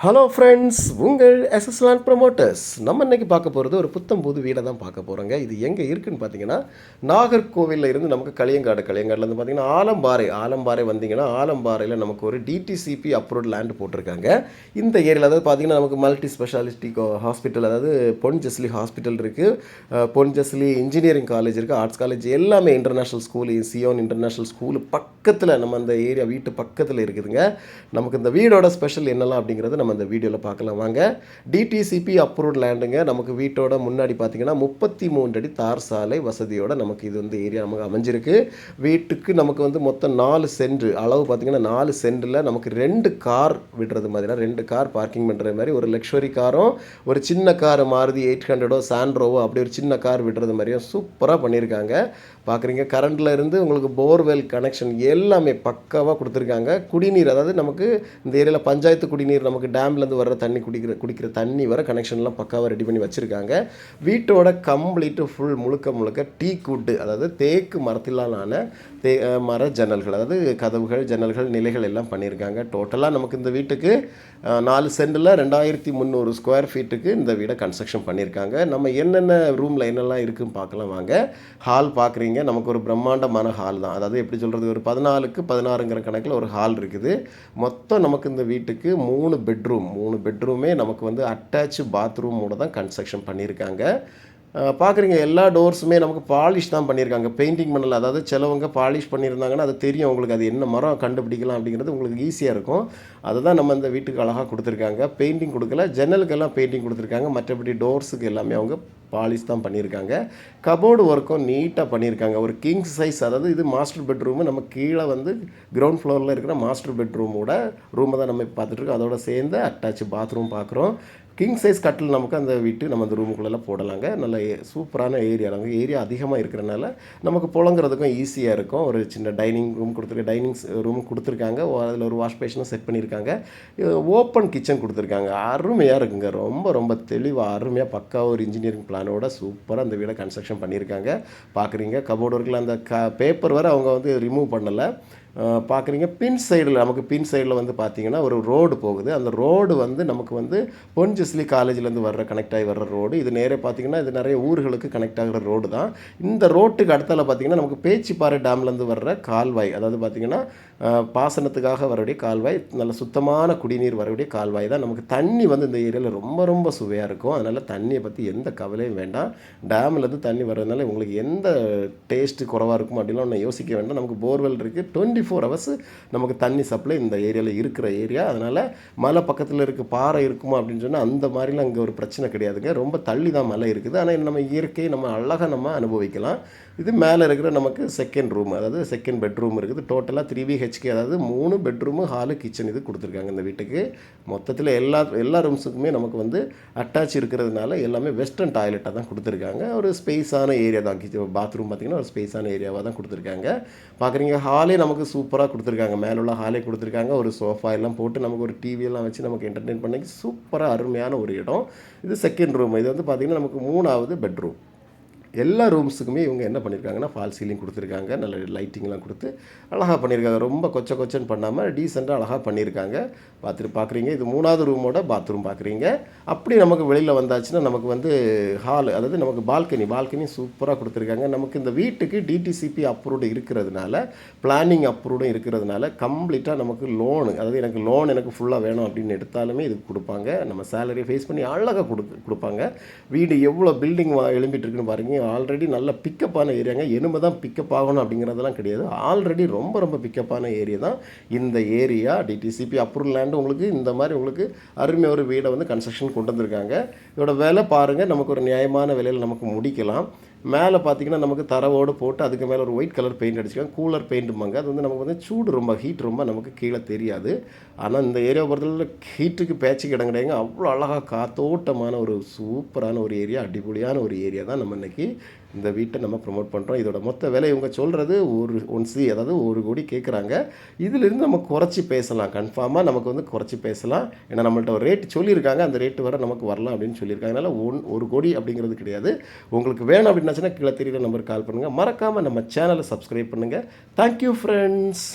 Hello friends உங்கள் எஸ்எஸ்லான் promoters நம்ம இன்றைக்கி பார்க்க போகிறது ஒரு புத்தம் புது வீடை தான் பார்க்க போகிறோங்க இது எங்கே இருக்குன்னு பார்த்தீங்கன்னா நாகர்கோவிலில் இருந்து நமக்கு களியங்காடு களியங்காடுலேருந்து பார்த்தீங்கன்னா ஆலம்பாறை ஆலம்பாறை வந்தீங்கன்னா ஆலம்பாறையில் நமக்கு ஒரு டிடிசிபி அப்ரூவ்ட் லேண்ட் போட்டிருக்காங்க. இந்த ஏரியாவில் அதாவது பார்த்தீங்கன்னா நமக்கு மல்டி ஸ்பெஷாலிட்டி ஹாஸ்பிட்டல் அதாவது பொன் ஜெஸ்லி ஹாஸ்பிட்டல் இருக்குது பொன் ஜெஸ்லி இன்ஜினியரிங் காலேஜ் இருக்குது ஆர்ட்ஸ் காலேஜ் எல்லாமே international school Zion international school பக்கத்தில் நம்ம அந்த ஏரியா வீட்டு பக்கத்தில் இருக்குதுங்க. நமக்கு இந்த வீடோட ஸ்பெஷல் என்னெல்லாம் அப்படிங்கிறது நம்ம இந்த வீடியோவில் பார்க்கலாம். வாங்க டிடிசிபி அப்ரூவ்ட் லேண்டுங்க நமக்கு வீட்டோட முன்னாடி பார்த்தீங்கன்னா முப்பத்தி மூன்று அடி தார் சாலை வசதியோட நமக்கு இது வந்து ஏரியா நமக்கு அமைஞ்சிருக்கு. வீட்டுக்கு நமக்கு வந்து மொத்தம் நாலு சென்ட். அளவு பார்த்தீங்கன்னா நாலு சென்டில் நமக்கு ரெண்டு கார் விடுறது மாதிரினா ரெண்டு கார் பார்க்கிங் பண்ணுற மாதிரி ஒரு லக்ஸுரி காரும் ஒரு சின்ன கார் மாருதி எயிட் ஹண்ட்ரடோ சாண்ட்ரோவோ அப்படி ஒரு சின்ன கார் விடுறது மாதிரியும் சூப்பராக பண்ணியிருக்காங்க. பார்க்குறீங்க கரண்டில் இருந்து உங்களுக்கு போர்வெல் கனெக்ஷன் எல்லாமே பக்காவாக கொடுத்துருக்காங்க. குடிநீர் அதாவது நமக்கு இந்த ஏரியாவில் பஞ்சாயத்து குடிநீர் நமக்கு டேம்லேருந்து வர்ற தண்ணி குடிக்கிற குடிக்கிற தண்ணி வர கனெக்ஷன்லாம் பக்காவாக ரெடி பண்ணி வச்சுருக்காங்க. வீட்டோட கம்ப்ளீட்டு ஃபுல் முழுக்க முழுக்க டீ குட்டு அதாவது தேக்கு மரத்திலான தே மர ஜன்னல்கள் அதாவது கதவுகள் ஜன்னல்கள் நிலைகள் எல்லாம் பண்ணியிருக்காங்க டோட்டலாக நமக்கு இந்த வீட்டுக்கு நாலு சென்டில் ரெண்டாயிரத்தி முந்நூறு ஸ்கொயர் ஃபீட்டுக்கு இந்த வீடை கன்ஸ்ட்ரக்ஷன் பண்ணியிருக்காங்க நம்ம என்னென்ன ரூமில் என்னெல்லாம் இருக்குன்னு பார்க்கலாம் வாங்க. ஹால் பார்க்குறீங்க. நமக்கு ஒரு பிரம்மாண்டமான ஹால் தான். அதாவது எப்படி சொல்கிறது ஒரு பதினாலுக்கு பதினாறுங்கிற கணக்கில் ஒரு ஹால் இருக்குது. மொத்தம் நமக்கு இந்த வீட்டுக்கு மூணு பெட்ரூம் மூணு பெட்ரூமே நமக்கு வந்து அட்டாச் பாத்ரூமோட தான் கன்ஸ்ட்ரக்ஷன் பண்ணியிருக்காங்க. பார்க்குறீங்க எல்லா டோர்ஸுமே நமக்கு பாலிஷ் தான் பண்ணியிருக்காங்க. பெயிண்டிங் பண்ணல அதாவது சிலவங்க பாலிஷ் பண்ணியிருந்தாங்கன்னா அது தெரியும் உங்களுக்கு அது என்ன மரம் கண்டுபிடிக்கலாம் அப்படிங்கிறது உங்களுக்கு ஈஸியாக இருக்கும். அதை தான் நம்ம இந்த வீட்டுக்கு அழகாக கொடுத்துருக்காங்க. பெயிண்டிங் கொடுக்கல ஜன்னலுக்கெல்லாம் பெயிண்டிங் கொடுத்துருக்காங்க. மற்றபடி டோர்ஸுக்கு எல்லாமே அவங்க பாலிஷ் தான் பண்ணியிருக்காங்க. கபோர்டு ஒர்க்கும் நீட்டாக பண்ணியிருக்காங்க. ஒரு கிங் சைஸ் அதாவது இது மாஸ்டர் பெட்ரூமு நம்ம கீழே வந்து கிரவுண்ட் ஃப்ளோரில் இருக்கிற மாஸ்டர் பெட்ரூமோட ரூமை தான் நம்ம பார்த்துட்ருக்கோம் அதோட சேர்ந்து அட்டாச் பாத்ரூம் பார்க்குறோம். கிங் சைஸ் கட்டில் நமக்கு அந்த வீட்டு நம்ம அந்த ரூமுக்குள்ளெல்லாம் போடலாங்க. நல்ல சூப்பரான ஏரியா நமக்கு ஏரியா அதிகமாக இருக்கிறனால நமக்கு புழங்குறதுக்கும் ஈஸியாக இருக்கும். ஒரு சின்ன டைனிங் ரூம் கொடுத்துருக்க டைனிங் ரூம் கொடுத்துருக்காங்க. அதில் ஒரு வாஷ் பேஷனும் செட் பண்ணியிருக்காங்க. ஓப்பன் கிச்சன் கொடுத்துருக்காங்க. அருமையாக இருக்குங்க. ரொம்ப ரொம்ப தெளிவாக அருமையாக பக்காவாக ஒரு இன்ஜினியரிங் பிளானோட சூப்பராக அந்த வீடை கன்ஸ்ட்ரக்ஷன் பண்ணியிருக்காங்க. பார்க்குறீங்க. கபோர்டு ஒர்க்கில் அந்த க பேப்பர் வரை அவங்க வந்து ரிமூவ் பண்ணலை. பார்க்குறீங்க. பின் சைடில் நமக்கு பின் சைடில் வந்து பார்த்தீங்கன்னா ஒரு ரோடு போகுது. அந்த ரோடு வந்து நமக்கு வந்து பொன்ஜிஸ்லி காலேஜ்லேருந்து வர்ற கனெக்ட் ஆகி வர்ற ரோடு இது நேரே பார்த்தீங்கன்னா இது நிறைய ஊர்களுக்கு கனெக்ட் ஆகிற ரோடு தான். இந்த ரோட்டுக்கு அடுத்தால் பார்த்தீங்கன்னா நமக்கு பேச்சிப்பாறை டேம்லேருந்து வர்ற கால்வாய் அதாவது பார்த்தீங்கன்னா பாசனத்துக்காக வரக்கூடிய கால்வாய் நல்ல சுத்தமான குடிநீர் வரக்கூடிய கால்வாய் தான். நமக்கு தண்ணி வந்து இந்த ஏரியாவில் ரொம்ப ரொம்ப சுவையாக இருக்கும். அதனால் தண்ணியை பற்றி எந்த கவலையும் வேண்டாம். டேம்லேருந்து தண்ணி வர்றதுனால உங்களுக்கு எந்த டேஸ்ட்டு குறவாக இருக்கும் அப்படின்லாம் ஒன்று யோசிக்க வேண்டாம். நமக்கு போர்வெல் இருக்குது டுவெண்ட்டி ஃபோர் ஹவர்ஸ் நமக்கு தண்ணி சப்ளை இந்த ஏரியாவில் இருக்கிற ஏரியா அதனால் மலை பக்கத்தில் இருக்க பாறை இருக்குமா அப்படின்னு சொன்னால் அந்த மாதிரிலாம் அங்கே ஒரு பிரச்சனை கிடையாதுங்க. ரொம்ப தள்ளி தான் மலை இருக்குது. ஆனால் நம்ம இயற்கையை நம்ம அழகாக நம்ம அனுபவிக்கலாம். இது மேலே இருக்கிற நமக்கு செகண்ட் ரூம் அதாவது செகண்ட் பெட்ரூம் இருக்குது. டோட்டலாக த்ரீ பிஹெச்கே அதாவது மூணு பெட்ரூமு ஹாலு கிச்சன் இது கொடுத்துருக்காங்க இந்த வீட்டுக்கு. மொத்தத்தில் எல்லா எல்லா ரூம்ஸுக்குமே நமக்கு வந்து அட்டாச் இருக்கிறதுனால எல்லாமே வெஸ்டர்ன் டாய்லெட்டாக தான் கொடுத்துருக்காங்க. ஒரு ஸ்பேஸான ஏரியா தான். கிச்சன் பாத்ரூம் பார்த்திங்கன்னா ஒரு ஸ்பேஸான ஏரியாவாக தான் கொடுத்துருக்காங்க. பார்க்குறீங்க ஹாலே நமக்கு சூப்பராக கொடுத்துருக்காங்க. மேலே உள்ள ஹாலே கொடுத்துருக்காங்க. ஒரு சோஃபா எல்லாம் போட்டு நமக்கு ஒரு டிவி எல்லாம் வச்சு நமக்கு என்டர்டெயின் பண்ணி சூப்பராக அருமையான ஒரு இடம். இது செகண்ட் ரூம் இது வந்து பார்த்திங்கன்னா நமக்கு மூணாவது பெட்ரூம் எல்லா ரூம்ஸுக்குமே இவங்க என்ன பண்ணியிருக்காங்கன்னா ஃபால் சீலிங் கொடுத்துருக்காங்க நல்ல லைட்டிங்லாம் கொடுத்து அழகாக பண்ணியிருக்காங்க ரொம்ப கொச்ச கொச்சன்னு பண்ணாமல் டீசெண்டாக அழகாக பண்ணியிருக்காங்க பார்த்துட்டு பார்க்குறீங்க. இது மூணாவது ரூமோட பாத்ரூம் பார்க்குறீங்க. அப்படி நமக்கு வெளியில் வந்தாச்சுன்னா நமக்கு வந்து ஹால் அதாவது நமக்கு பால்கனி பால்கனி சூப்பராக கொடுத்துருக்காங்க. நமக்கு இந்த வீட்டுக்கு டிடிசிபி அப்ரூவ்டு இருக்கிறதுனால பிளானிங் அப்ரூவ்டும் இருக்கிறதுனால கம்ப்ளீட்டாக நமக்கு லோனு அதாவது எனக்கு லோன் எனக்கு ஃபுல்லாக வேணும் அப்படின்னு எடுத்தாலுமே இது கொடுப்பாங்க. நம்ம சேலரியை ஃபேஸ் பண்ணி அழகாக கொடு கொடுப்பாங்க. வீடு எவ்வளோ பில்டிங் எழும்பிட்டு இருக்குன்னு பாருங்க. ஆல்ரெடி நல்ல பிக்கப்பான ஏரியாங்க எனுமை தான் பிக்கப் ஆகணும் அப்படிங்கிறதெல்லாம் கிடையாது. ஆல்ரெடி ரொம்ப ரொம்ப பிக்கப்பான ஏரியா தான் இந்த ஏரியா டிடிசிபி அப்ரூவல் லேண்டு உங்களுக்கு இந்த மாதிரி உங்களுக்கு அருமையாக ஒரு வீடை வந்து கன்ஸ்ட்ரக்ஷன் கொண்டு வந்திருக்காங்க. இதோட விலை பாருங்கள் நமக்கு ஒரு நியாயமான விலையில் நமக்கு முடிக்கலாம். மேலே பார்த்தீங்கன்னா நமக்கு தரவோடு போட்டு அதுக்கு மேலே ஒரு ஒயிட் கலர் பெயிண்ட் அடிச்சிருக்காங்க. கூலர் பெயிண்ட்டுமாங்க அது வந்து நமக்கு வந்து சூடு ரொம்ப ஹீட் ரொம்ப நமக்கு கீழே தெரியாது. ஆனால் இந்த ஏரியாவை பொறுத்தவரை ஹீட்டுக்கு பேச்சுக்கு இடம் கிடையாங்க அவ்வளோ அழகாக காத்தோட்டமான ஒரு சூப்பரான ஒரு ஏரியா அடிப்பொலியான ஒரு ஏரியா தான் நம்ம இன்னைக்கு இந்த வீட்டை நம்ம ப்ரொமோட் பண்ணுறோம் இதோட மொத்த விலை இவங்க சொல்கிறது ஒரு ஒன் அதாவது ஒரு கோடி கேட்குறாங்க இதிலிருந்து நம்ம குறைச்சி பேசலாம். கன்ஃபார்மாக நமக்கு வந்து குறைச்சி பேசலாம். ஏன்னா நம்மள்ட்ட ஒரு ரேட் சொல்லியிருக்காங்க. அந்த ரேட்டு வர நமக்கு வரலாம் அப்படின்னு சொல்லியிருக்காங்க. அதனால் ஒன் ஒரு கோடி அப்படிங்கிறது கிடையாது. உங்களுக்கு வேணும் அப்படின்னாச்சுன்னா கீழே தெரியுற நம்பருக்கு கால் பண்ணுங்கள் மறக்காமல் நம்ம சேனலை சப்ஸ்கிரைப் பண்ணுங்கள் தேங்க்யூ ஃப்ரெண்ட்ஸ்